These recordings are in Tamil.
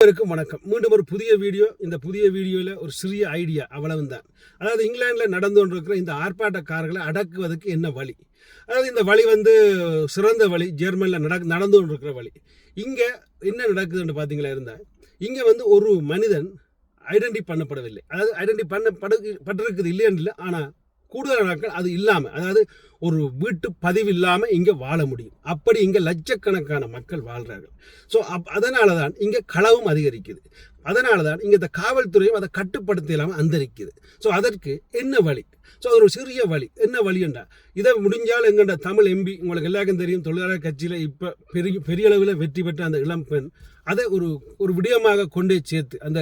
அனைவருக்கும் வணக்கம். மீண்டும் ஒரு புதிய வீடியோ இந்த புதிய வீடியோவில் ஒரு சிறிய ஐடியா அவ்வளவு தான் அதாவது இங்கிலாந்தில் நடந்து கொண்டிருக்கிற இந்த ஆர்ப்பாட்டக்காரர்களை அடக்குவதற்கு என்ன வழி? அதாவது இந்த வழி வந்து சிறந்த வழி ஜெர்மனியில் நட நடந்து கொண்டிருக்கிற வழி. இங்கே என்ன நடக்குதுன்னு பார்த்தீங்களா இருந்தால் இங்கே வந்து ஒரு மனிதன் ஐடென்டி பண்ணப்படவில்லை. அதாவது ஐடென்டி பண்ண படு பட்டிருக்குது இல்லைன்னு இல்லை ஆனால் கூடுதல் நாட்கள் அது இல்லாமல் அதாவது ஒரு வீட்டு பதிவு இல்லாமல் இங்கே வாழ முடியும். அப்படி இங்கே லட்சக்கணக்கான மக்கள் வாழ்கிறார்கள் ஸோ அப் அதனால தான் இங்கே களவும் அதிகரிக்குது. அதனால தான் இங்கே இந்த காவல்துறையும் அதை கட்டுப்படுத்த இல்லாமல் அந்தரிக்குது. ஸோ அதற்கு என்ன வழி? ஸோ ஒரு சிறிய வழி. என்ன வழிண்டா இதை முடிஞ்சால் எங்கள்ட தமிழ் எம்பி உங்களுக்கு எல்லாருக்கும் தெரியும் தொழிலாளர் கட்சியில் இப்போ பெரிய பெரிய அளவில் வெற்றி பெற்ற அந்த இளம் பெண் அதை ஒரு ஒரு விடயமாக கொண்டே சேர்த்து அந்த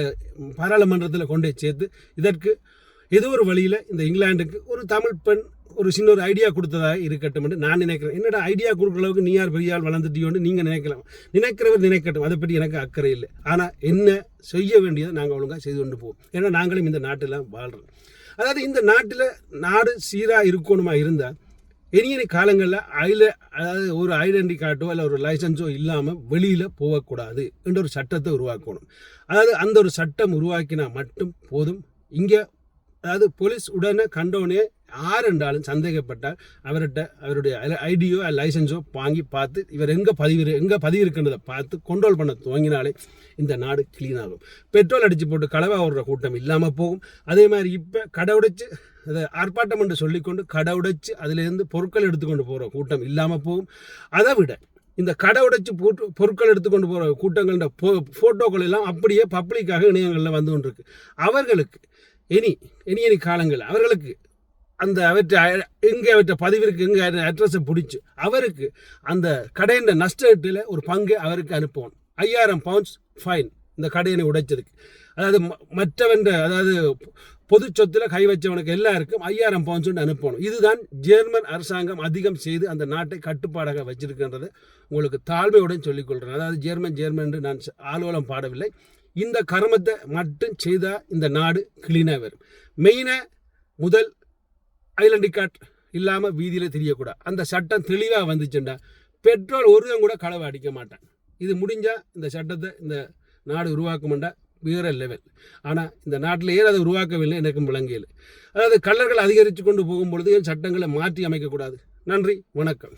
பாராளுமன்றத்தில் கொண்டே சேர்த்து இதற்கு ஏதோ ஒரு வழியில் இந்த இங்கிலாந்துக்கு ஒரு தமிழ் பெண் ஒரு சின்ன ஒரு ஐடியா கொடுத்ததாக இருக்கட்டும் என்று நான் நினைக்கிறேன். என்னடா ஐடியா கொடுக்குற அளவுக்கு நீ யார் பெரியால் வளர்ந்துட்டியோன்னு நீங்கள் நினைக்கலாம். நினைக்கிறவர் நினைக்கட்டும். அதை பற்றி எனக்கு அக்கறை இல்லை. ஆனால் என்ன செய்ய வேண்டியதை நாங்கள் ஒழுங்காக செய்து கொண்டு போவோம். ஏன்னா நாங்களும் இந்த நாட்டில் வாழ்கிறோம் அதாவது இந்த நாட்டில் நாடு சீராக இருக்கணுமா இருந்தால் இனி காலங்களில் ஐல அதாவது ஒரு ஐடென்டி கார்டோ இல்லை ஒரு லைசன்ஸோ இல்லாமல் வெளியில் போகக்கூடாது என்ற ஒரு சட்டத்தை உருவாக்கணும். அதாவது அந்த ஒரு சட்டம் உருவாக்கினா மட்டும் போதும். இங்கே அதாவது போலீஸ் உடனே கண்டோனே யார் என்றாலும் சந்தேகப்பட்டால் அவர்கிட்ட அவருடைய ஐடியோ லைசன்ஸோ வாங்கி பார்த்து இவர் எங்கே பதிவு எங்கே பதிவு இருக்கின்றதை பார்த்து கண்ட்ரோல் பண்ண துவங்கினாலே இந்த நாடு க்ளீன் ஆகும். பெட்ரோல் அடித்து போட்டு களவா ஓடுற கூட்டம் இல்லாமல் போகும். அதே மாதிரி இப்போ கடை உடைச்சு அதை ஆர்ப்பாட்டம் என்று சொல்லிக்கொண்டு கடை உடைச்சு அதிலேருந்து பொருட்கள் எடுத்துக்கொண்டு போகிற கூட்டம் இல்லாமல் போகும். அதை விட இந்த கடை உடைச்சு போட்டு பொருட்கள் எடுத்துக்கொண்டு போகிற கூட்டங்கள ஃபோ ஃபோட்டோக்கள் எல்லாம் அப்படியே பப்ளிக்காக இணையங்களில் வந்து கொண்டிருக்கு. அவர்களுக்கு இனி இனி இனி காலங்கள். அவர்களுக்கு அந்த அவற்றை எங்கே அவற்றை பதிவிற்கு எங்கே அட்ரஸை பிடிச்சி அவருக்கு அந்த கடையின் நஷ்டத்தில் ஒரு பங்கை அவருக்கு அனுப்புவோம் ஐயாயிரம் பவுண்ட்ஸ் ஃபைன் இந்த கடையினை உடைச்சதுக்கு அதாவது மற்றவன் அதாவது பொது சொத்தில் கை வச்சவனுக்கு எல்லாருக்கும் ஐயாயிரம் பவுண்ட்ஸ் அனுப்பணும். இதுதான் ஜெர்மன் அரசாங்கம் அதிகம் செய்து அந்த நாட்டை கட்டுப்பாடாக வச்சிருக்கின்றது. உங்களுக்கு தாழ்மையுடன் சொல்லிக்கொள்கிறேன் அதாவது ஜெர்மன் ஜெர்மன் என்று நான் ஆலோலம் பாடவில்லை. இந்த கர்மத்தை மட்டும் செய்தால் இந்த நாடு கிளீனாக வரும். மெயினாக முதல் ஐலண்டி கார்ட் இல்லாமல் வீதியில் தெரியக்கூடாது அந்த சட்டம் தெளிவாக வந்துச்சுண்டா. பெட்ரோல் ஒருவன் கூட களவை அடிக்க மாட்டான். இது முடிஞ்சால் இந்த சட்டத்தை இந்த நாடு உருவாக்குமெண்டா வேற லெவல் ஆனால் இந்த நாட்டில் ஏன் அதை உருவாக்கவில்லை? எனக்கும் விளங்கியல் அதாவது கள்ளர்கள் அதிகரித்து கொண்டு போகும்பொழுது ஏன் சட்டங்களை மாற்றி அமைக்கக்கூடாது? நன்றி வணக்கம்.